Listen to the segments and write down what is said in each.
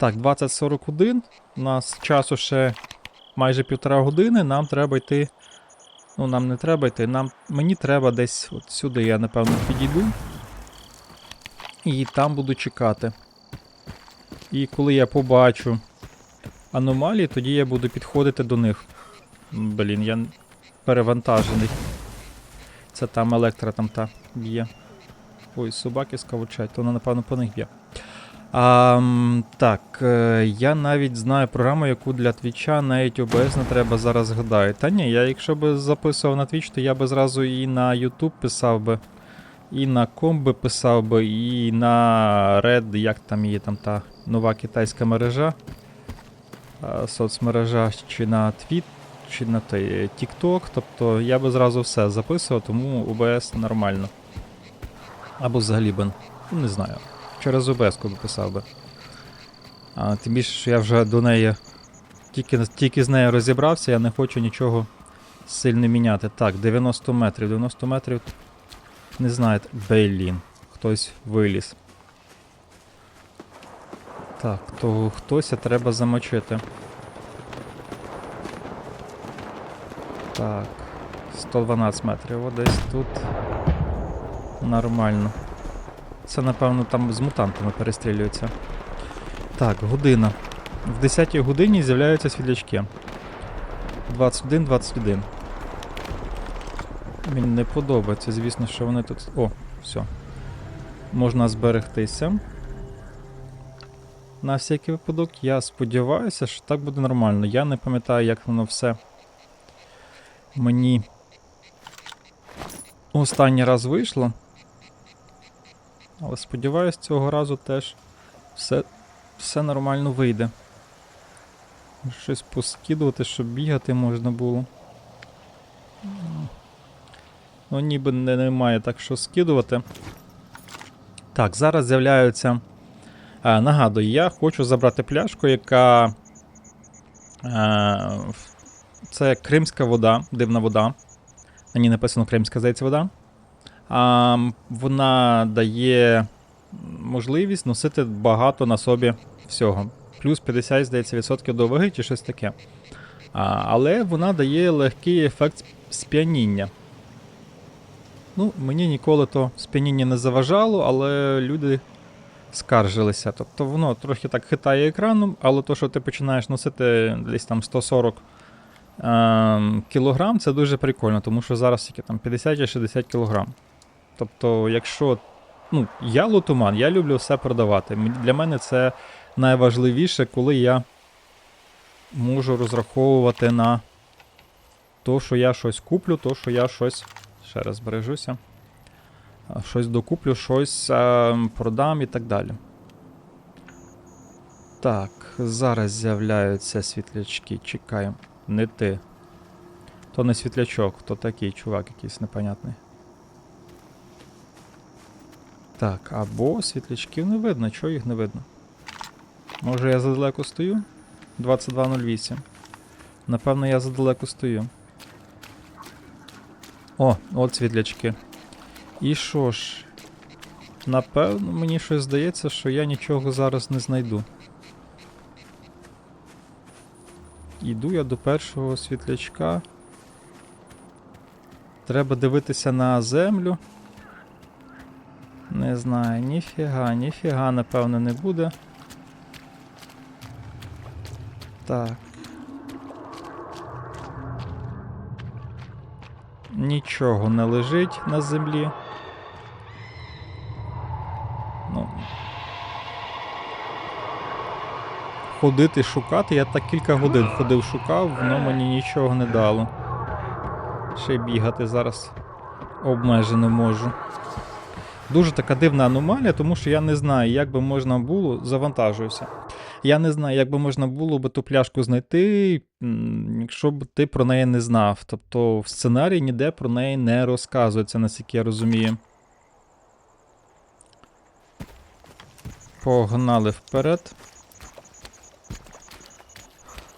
Так, 20.41. У нас часу ще майже півтора години. Нам треба йти. Ну, нам не треба йти. Нам, мені треба десь от сюди, я напевно підійду. І там буду чекати. І коли я побачу аномалії, тоді я буду підходити до них. Блін, я перевантажений. Це там електра там та б'є. Ой, собаки скавучать, то вона, напевно, по них б'є. А, так, е, я навіть знаю програму, яку для твіча навіть OBS не треба зараз згадаю. Та ні, я якщо би записував на Twitch, то я би зразу і на YouTube писав би, і на комп би писав би, і на Red, як там є там та нова китайська мережа, соцмережа, чи на Twitch, чи на той, е, TikTok. Тобто я би зразу все записував, тому OBS нормально. Або взагалі би, не знаю. Через OBS би писав би. А, тим більше, що я вже до неї тільки, тільки з нею розібрався, я не хочу нічого сильно міняти. Так, 90 метрів. 90 метрів. Не знаєте. Бейлін. Хтось виліз. Так, то хтось треба замочити. Так. 112 метрів. О, десь тут. Нормально. Це, напевно, там з мутантами перестрілюється. Так, година. В 10 годині з'являються світлячки. 21-21. Мені не подобається, звісно, що вони тут. О, все. Можна зберегтися. На всякий випадок, я сподіваюся, що так буде нормально. Я не пам'ятаю, як воно все мені останній раз вийшло. Але сподіваюсь, цього разу теж все, все нормально вийде. Щось поскидувати, щоб бігати можна було. Ну, ніби не, немає так що скидувати. Так, зараз з'являються. А, нагадую, я хочу забрати пляшку, яка. А, це кримська вода, дивна вода. На ній написано кримська, здається, вода. А, вона дає можливість носити багато на собі всього. Плюс 50, здається, відсотків до ваги чи щось таке. А, але вона дає легкий ефект сп'яніння. Ну, мені ніколи то сп'яніння не заважало, але люди скаржилися. Тобто воно трохи так хитає екраном, але то, що ти починаєш носити десь там 140 ем, кілограм, це дуже прикольно, тому що зараз тільки там 50 чи 60 кілограм. Тобто, якщо. Ну, я лутуман, я люблю все продавати. Для мене це найважливіше, коли я можу розраховувати на то, що я щось куплю, то, що я щось. Ще раз збережуся. Щось докуплю, щось е, продам і так далі. Так, зараз з'являються світлячки. Чекаю. Не ти. То не світлячок, то такий чувак якийсь непонятний. Так, або світлячків не видно, чого їх не видно? Може я задалеко стою? 22.08. Напевно, я задалеко стою. О, от світлячки. І що ж? Напевно, мені щось здається, що я нічого зараз не знайду. Іду я до першого світлячка. Треба дивитися на землю. Не знаю, ніфіга, ніфіга, напевно, не буде. Так. Нічого не лежить на землі. Ну. Ходити шукати, я так кілька годин ходив, шукав, воно мені нічого не дало. Ще й бігати зараз обмежено можу. Дуже така дивна аномалія, тому що я не знаю, як би можна було. Завантажуюся. Я не знаю, як би можна було би ту пляшку знайти, якщо б ти про неї не знав. Тобто в сценарії ніде про неї не розказується, наскільки я розумію. Погнали вперед.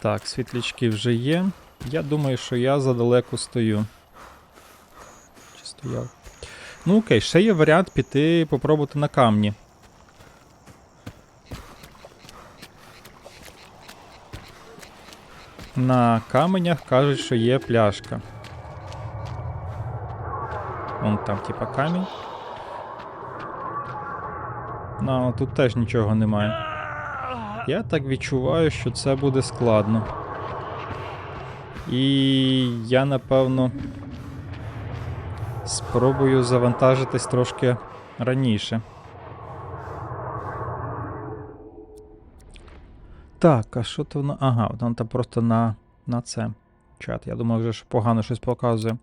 Так, світлячки вже є. Я думаю, що я задалеко стою. Чи стояв? Ну окей, ще є варіант піти попробувати на камні. На каменях кажуть, що є пляшка. Вон там, типа, камінь. Ну, тут теж нічого немає. Я так відчуваю, що це буде складно. І я напевно спробую завантажитись трошки раніше. Так, а що то воно? Ага, воно там просто на, на це. Чат. Я думав, вже що погано щось показує.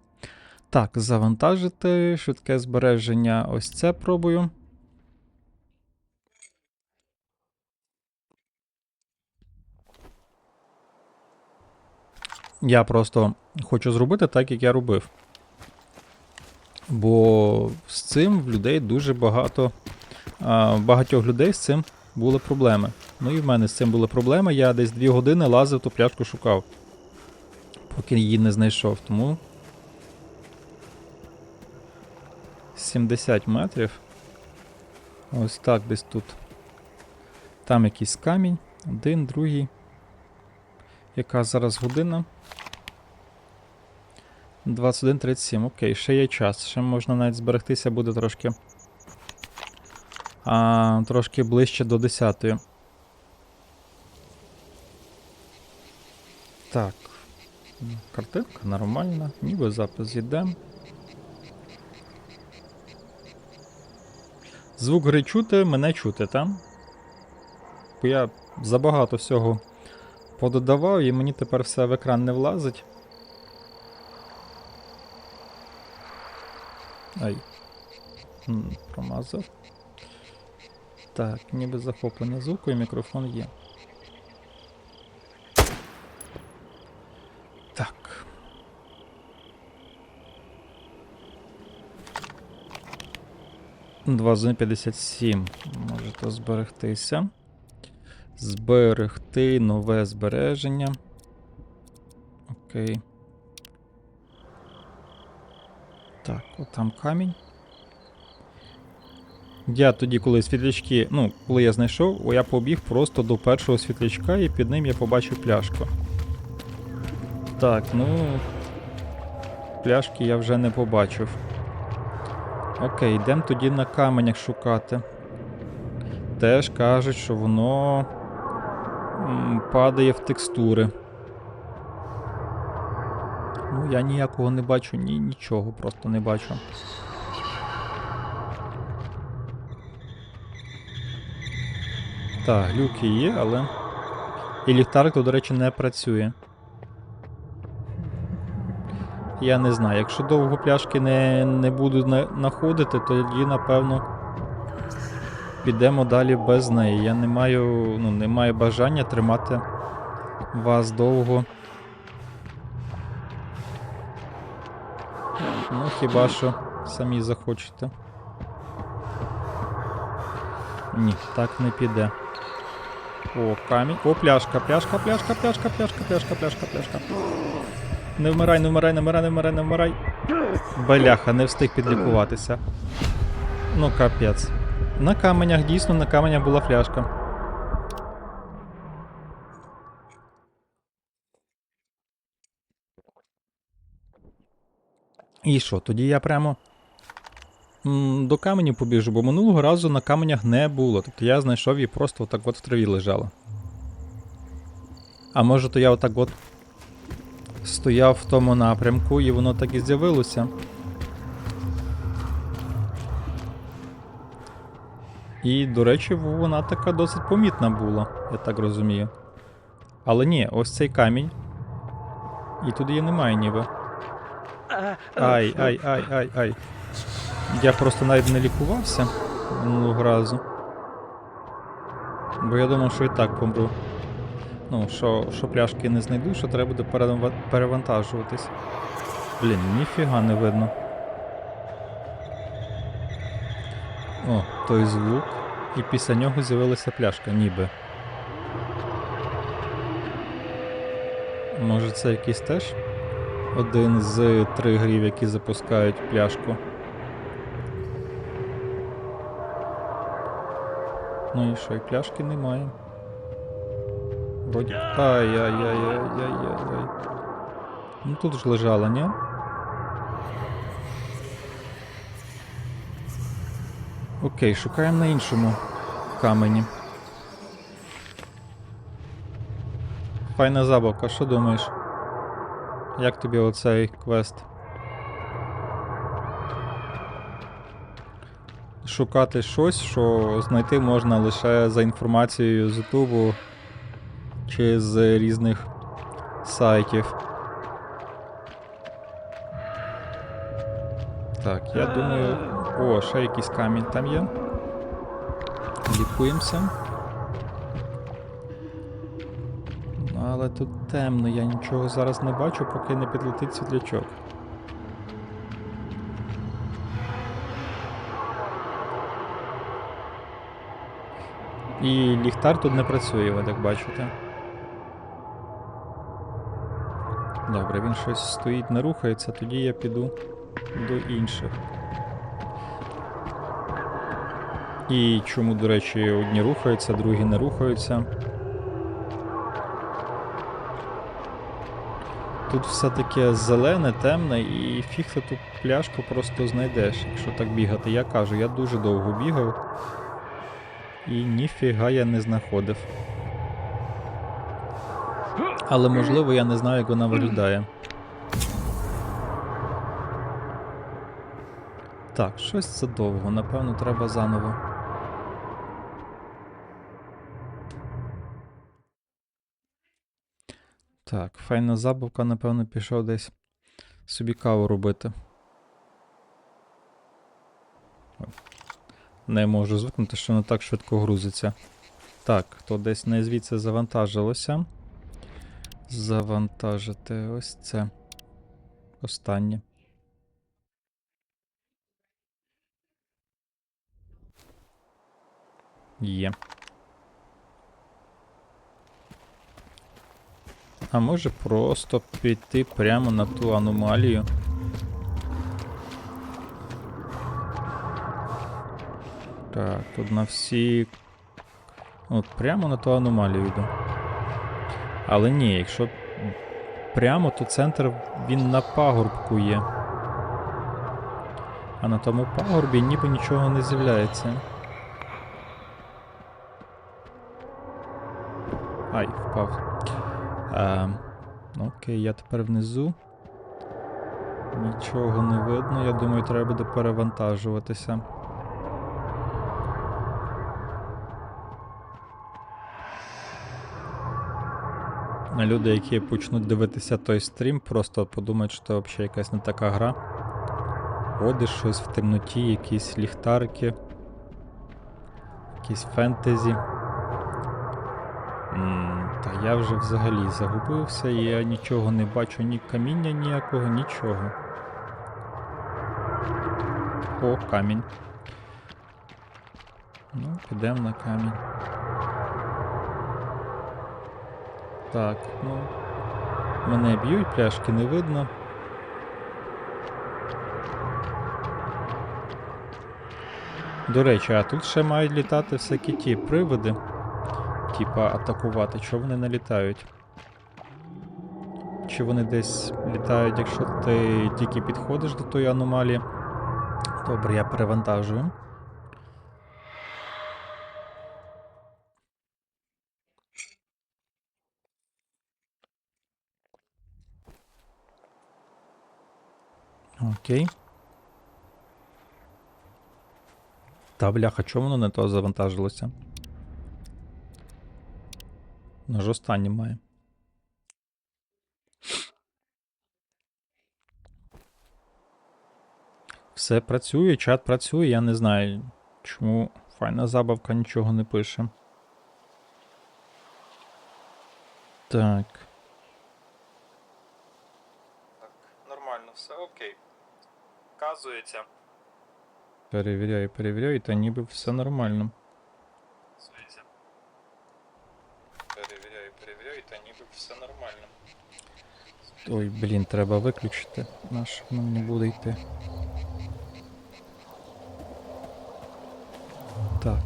Так, завантажити, швидке збереження. Ось це пробую. Я просто хочу зробити так, як я робив. Бо з цим в людей дуже багато. Багатьох людей з цим були проблеми. Ну і в мене з цим були проблеми. Я десь 2 години лазив ту пляшку шукав. Поки її не знайшов. Тому. 70 метрів. Ось так десь тут. Там якийсь камінь. Один, другий. Яка зараз година? 21.37. Окей, ще є час. Ще можна навіть зберегтися буде трошки. А, трошки ближче до 10. Так. Картинка нормальна, ніби запис йде. Звук гри чути, мене чути, там? Бо я забагато всього пододавав, і мені тепер все в екран не влазить. Ай. М, Промазав. Так, ніби захоплення звуку і мікрофон є. Так. Два з 57. Можете зберегтися. Зберегти нове збереження. Окей. Там камінь. Я тоді, коли світлячки, ну, коли я знайшов, я побіг просто до першого світлячка і під ним я побачив пляшку. Так, ну. Пляшки я вже не побачив. Окей, йдемо тоді на каменях шукати. Теж кажуть, що воно падає в текстури. Ну, я ніякого не бачу, ні, нічого просто не бачу. Так, глюки є, але. І ліхтарик тут, до речі, не працює. Я не знаю, якщо довго пляшки не, не буду на- знаходити, тоді, напевно, підемо далі без неї. Я не маю, ну, не маю бажання тримати вас довго. Хіба що самі захочете. Ні, так не піде. О, камінь. О, пляшка, пляшка, пляшка, пляшка, пляшка, пляшка, пляшка, пляшка. Не вмирай, не вмирай, не вмирай, не вмирай, не вмирай. Бляха, не встиг підлікуватися. Ну, капець. На каменях, дійсно, на каменях була фляжка. І що, тоді я прямо до каменів побіжу, бо минулого разу на каменях не було. Тобто я знайшов її просто отак от в траві лежала. А може то я отак от стояв в тому напрямку і воно так і з'явилося. І, до речі, вона така досить помітна була, я так розумію. Але ні, ось цей камінь. І тут її немає ніби. Ай, ай, ай, ай, ай. Я просто навіть не лікувався минулого разу. Бо я думав, що і так помру. Ну, що, що пляшки не знайду, що треба буде перевантажуватись. Блін, ніфіга не видно. О, той звук. І після нього з'явилася пляшка, ніби. Може це якийсь теж один з тригерів, які запускають пляшку. Ну і що, і пляшки немає. Вроді. Ай-яй-яй-яй-яй-яй. Ну тут ж лежала, ні? Окей, шукаємо на іншому камені. Файна забавка, що думаєш? Як тобі оцей квест? Шукати щось, що знайти можна лише за інформацією з Ютубу чи з різних сайтів. Так, я думаю. О, ще якийсь камінь там є. Лікуємося. Тут темно, я нічого зараз не бачу, поки не підлетить світлячок. І ліхтар тут не працює, ви так бачите. Добре, він щось стоїть, не рухається, тоді я піду до інших. І чому, до речі, одні рухаються, другі не рухаються. Тут все таке зелене, темне, і фіг ти тут пляшку просто знайдеш, якщо так бігати. Я кажу, я дуже довго бігав. І ніфіга я не знаходив. Але можливо я не знаю, як вона виглядає. Так, щось задовго, напевно, треба заново. Так, файна забавка, напевно, пішов десь собі каву робити. Не можу звикнути, що не так швидко грузиться. Так, то десь не звідси завантажилося. Завантажити ось це. Останнє. Є. А може просто піти прямо на ту аномалію. Так, тут на всі. От прямо на ту аномалію йду. Але ні, якщо прямо, то центр він на пагорбку є. А на тому пагорбі ніби нічого не з'являється. Ай, впав. Ну, окей, я тепер внизу. Нічого не видно, я думаю, треба буде перевантажуватися. Люди, які почнуть дивитися той стрім, просто подумають, що це взагалі якась не така гра. Ходиш щось в темноті, якісь ліхтарики, якісь фентезі. М, Та я вже взагалі загубився, і я нічого не бачу, ні каміння ніякого, нічого. О, камінь. Ну, підемо на камінь. Так, ну. Мене б'ють, пляшки не видно. До речі, а тут ще мають літати всякі ті привиди. Типа атакувати. Чого вони не літають? Чи вони десь літають, якщо ти тільки підходиш до тої аномалії? Добре, я перевантажую. Окей. Та бляха, чому воно не то завантажилося? Воно ж останнє має. Все працює, чат працює, я не знаю, чому файна забавка нічого не пише. Так. Так, нормально, все окей. Вказується. Перевіряю, перевіряю, та ніби все нормально. все нормально. Ой, блін, треба виключити, наш нам не буде йти. Так.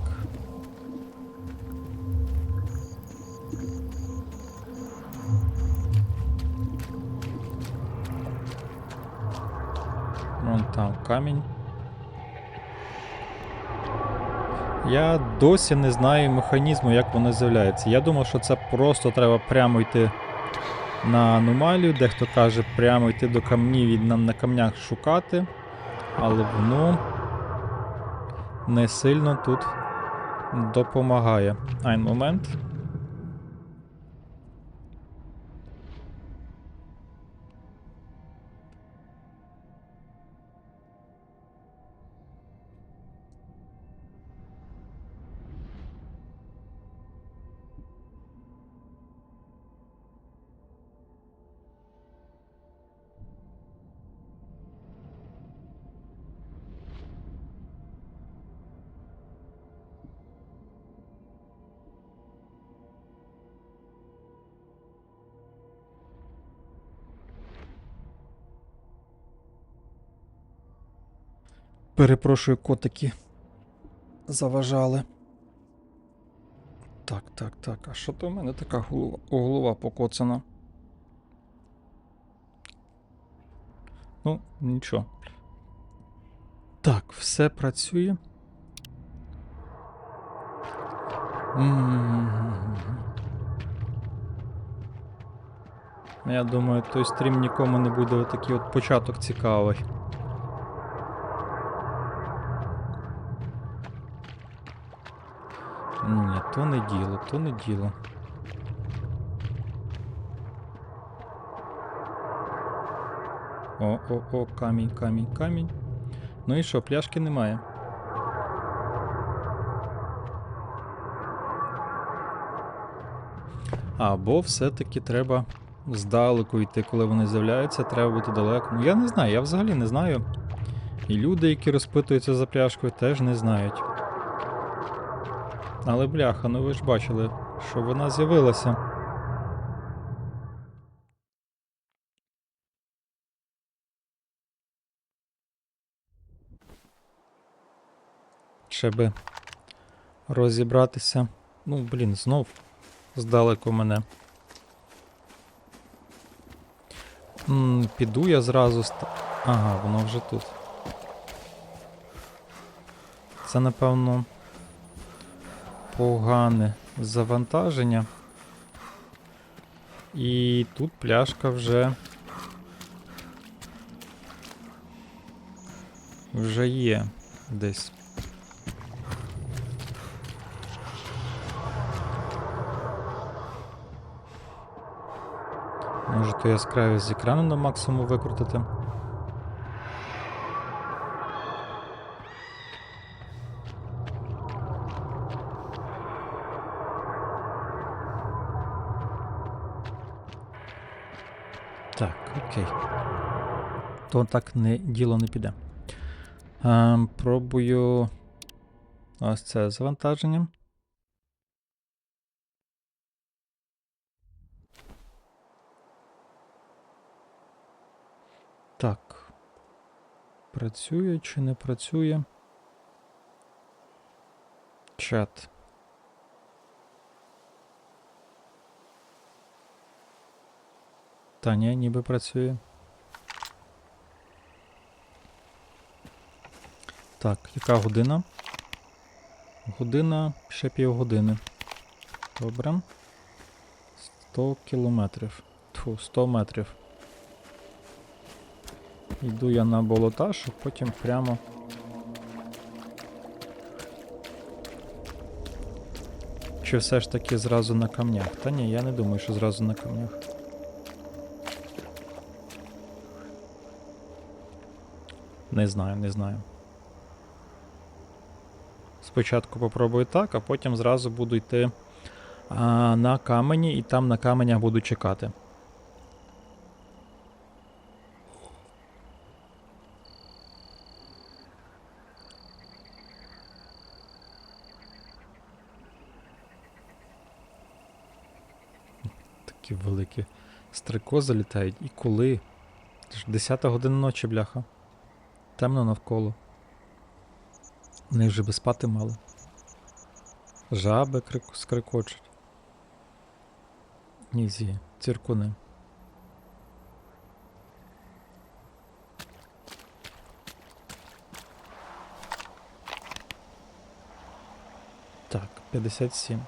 Вон там камінь. Я досі не знаю механізму, як воно з'являється. Я думав, що це просто треба прямо йти на аномалію, дехто каже прямо йти до камнів і нам на камнях шукати. Але воно не сильно тут допомагає. Айн момент. Перепрошую, котики. Заважали. Так, так, так. А що то в мене така голова, голова покоцана? Ну, нічого. Так, все працює. Я думаю, той стрім нікому не буде отакий от початок цікавий. Ні, то не діло, то не діло. О, о, о, камінь, камінь, камінь. Ну і що, пляшки немає. Або все-таки треба здалеку йти, коли вони з'являються, треба бути далеко. Ну я не знаю, я взагалі не знаю. І люди, які розпитуються за пляшкою, теж не знають. Але бляха, ну ви ж бачили, що вона з'явилася. Ще би розібратися. Ну, блін, знов здалеку мене. М, піду я зразу. ст- Ага, воно вже тут. Це, напевно, погане завантаження. І тут пляшка вже. Вже є десь. Може то яскравість з екрану на максимум викрутити. Так, окей. То так не, діло не піде. Ем, пробую ось це завантаження. Так. Працює чи не працює? Чат. Та ні, ніби працює. Так, яка година? Година ще півгодини. Добре. 100 кілометрів. Тьфу, 100 метрів. Йду я на болота, щоб потім прямо. Чи все ж таки зразу на камнях? Та ні, я не думаю, що зразу на камнях. Не знаю, не знаю. Спочатку попробую так, а потім зразу буду йти а, на камені і там на каменях буду чекати. Такі великі стрикози літають. І коли? Це ж 10 година ночі, бляха. Темно навколо. Вони вже би спати мали. Жаби крик... скрикочуть. Нізі циркуни. Так, 57.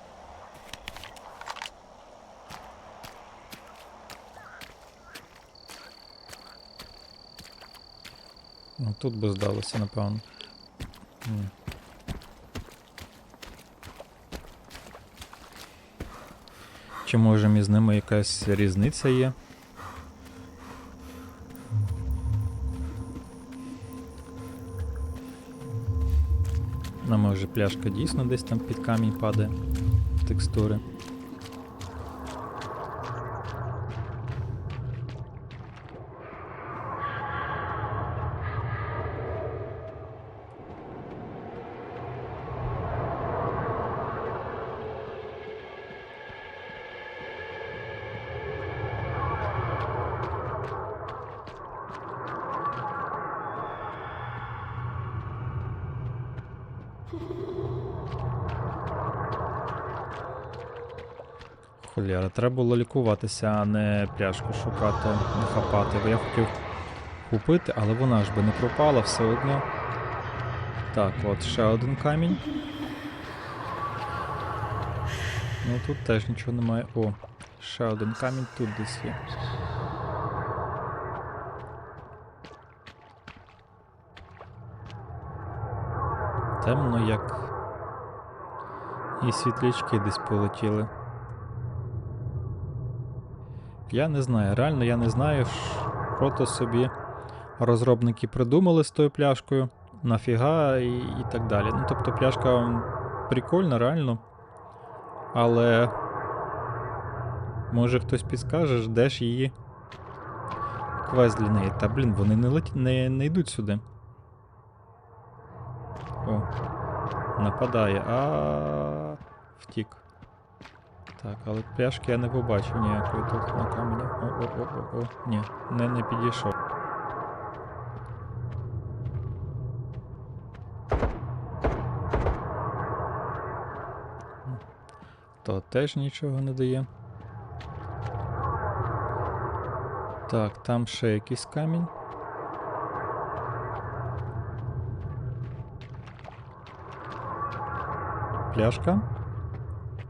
Ну, Тут би здалося, напевно. Чи може між ними якась різниця є? А може пляшка дійсно десь там під камінь падає текстури. Треба було лікуватися, а не пляшку шукати, не хапати. Бо я хотів купити, але вона ж би не пропала все одно. Так, от ще один камінь. Ну тут теж нічого немає. О, ще один камінь тут десь є. Темно як. І світлячки десь полетіли. Я не знаю, реально я не знаю, що то собі розробники придумали з тою пляшкою, нафіга і, і так далі. Ну, тобто пляшка прикольна, реально. Але. Може хтось підскаже, де ж її квест для неї. Та блін, вони не, лет... не, не йдуть сюди. О, нападає. А втік. Так, але пляшки я не побачив ніякої тут на камені. О-о-о-о-о. Ні, не, не підійшов. То теж нічого не дає. Так, там ще якийсь камінь. Пляшка.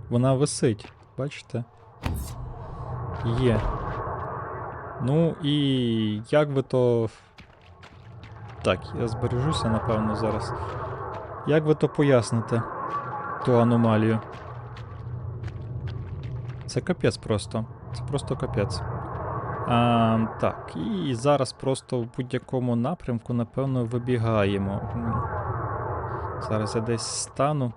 Вона висить, бачите? Є. Ну і як ви то. Так, я збережуся, напевно, зараз. Як ви то поясните? Ту аномалію? Це капець просто. Це просто капець. А, так, і зараз просто в будь-якому напрямку, напевно, вибігаємо. Зараз я десь стану.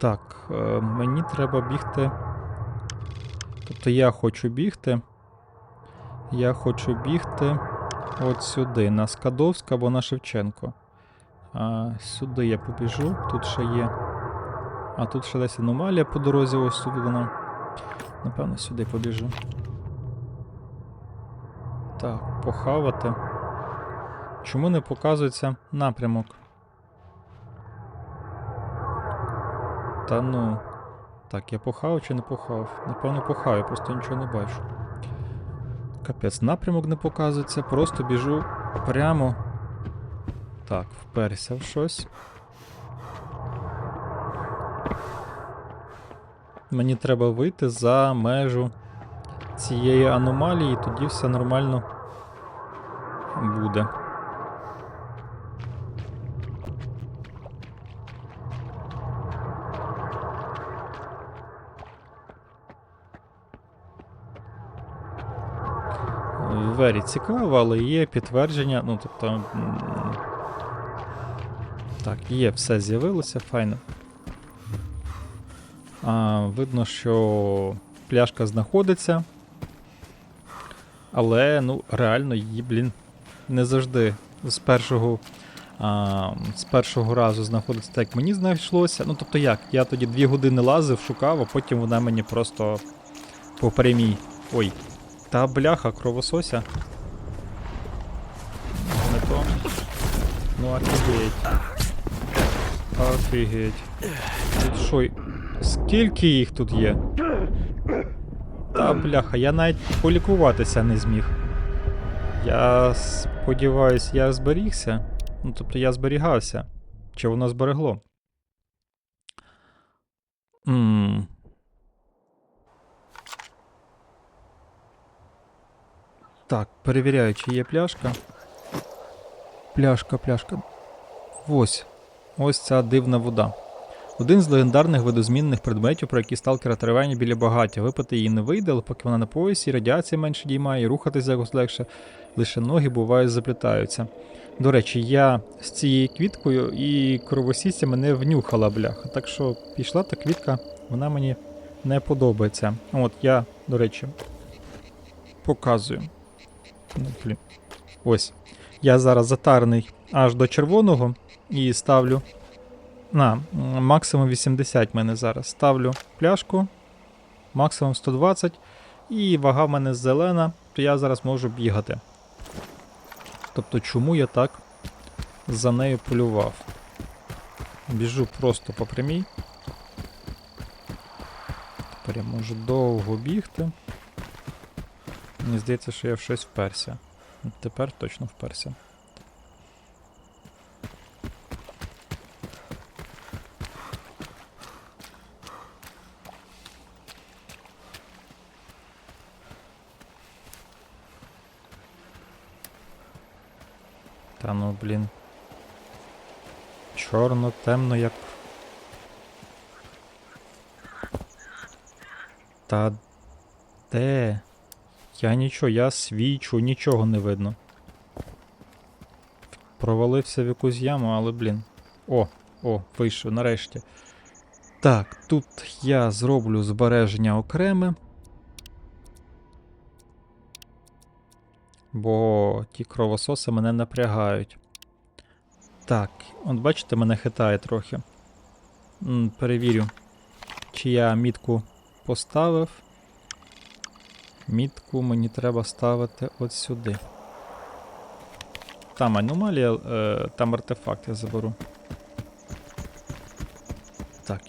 Так, е, мені треба бігти. Тобто я хочу бігти. Я хочу бігти от сюди, на Скадовська або на Шевченко. А, сюди я побіжу, тут ще є. А тут ще десь аномалія по дорозі, ось тут вона. Напевно, сюди побіжу. Так, похавати. Чому не показується напрямок? Та ну. Так, я похав чи не похав? Напевно, похав, я просто нічого не бачу. Капець, напрямок не показується, просто біжу прямо. Так, вперся в щось. Мені треба вийти за межу цієї аномалії, тоді все нормально буде. Двері цікаво, але є підтвердження. Ну, тобто. Так, є, все з'явилося, файно. А, видно, що пляшка знаходиться. Але, ну, реально, її, блін, не завжди з першого, а, з першого разу знаходиться так, як мені знайшлося. Ну, тобто як? Я тоді дві години лазив, шукав, а потім вона мені просто по прямій. Ой, та бляха, кровосося. Не то. Ну офігеть. Офігеть. Що? Скільки їх тут є? Та бляха, я навіть полікуватися не зміг. Я сподіваюсь, я зберігся. Ну, тобто я зберігався. Чи воно зберегло? м Так, перевіряю, чи є пляшка. Пляшка, пляшка. Ось. Ось ця дивна вода. Один з легендарних видозмінних предметів, про які сталкера теревені біля багаття. Випити її не вийде, але поки вона на поясі, радіація менше діймає, і рухатися якось легше, лише ноги буває заплітаються. До речі, я з цією квіткою і кровосісся мене внюхала бляха. Так що пішла та квітка, вона мені не подобається. От я, до речі, показую. Ось. Я зараз затарний аж до червоного і ставлю. На, максимум 80 в мене зараз. Ставлю пляшку, максимум 120, і вага в мене зелена, то я зараз можу бігати. Тобто, чому я так за нею полював? Біжу просто по прямій. Тепер я можу довго бігти. Мені здається, що я в щось вперся. Тепер точно вперся. Та ну, блін. Чорно, темно, як. Та де? Я нічого, я свічу, нічого не видно. Провалився в якусь яму, але блін. О, о, вийшов нарешті. Так, тут я зроблю збереження окреме. Бо ті кровососи мене напрягають. Так, от бачите, мене хитає трохи. Перевірю, чи я мітку поставив. Мітку мені треба ставити от сюди. Там аномалія, е, там артефакт я заберу. Так,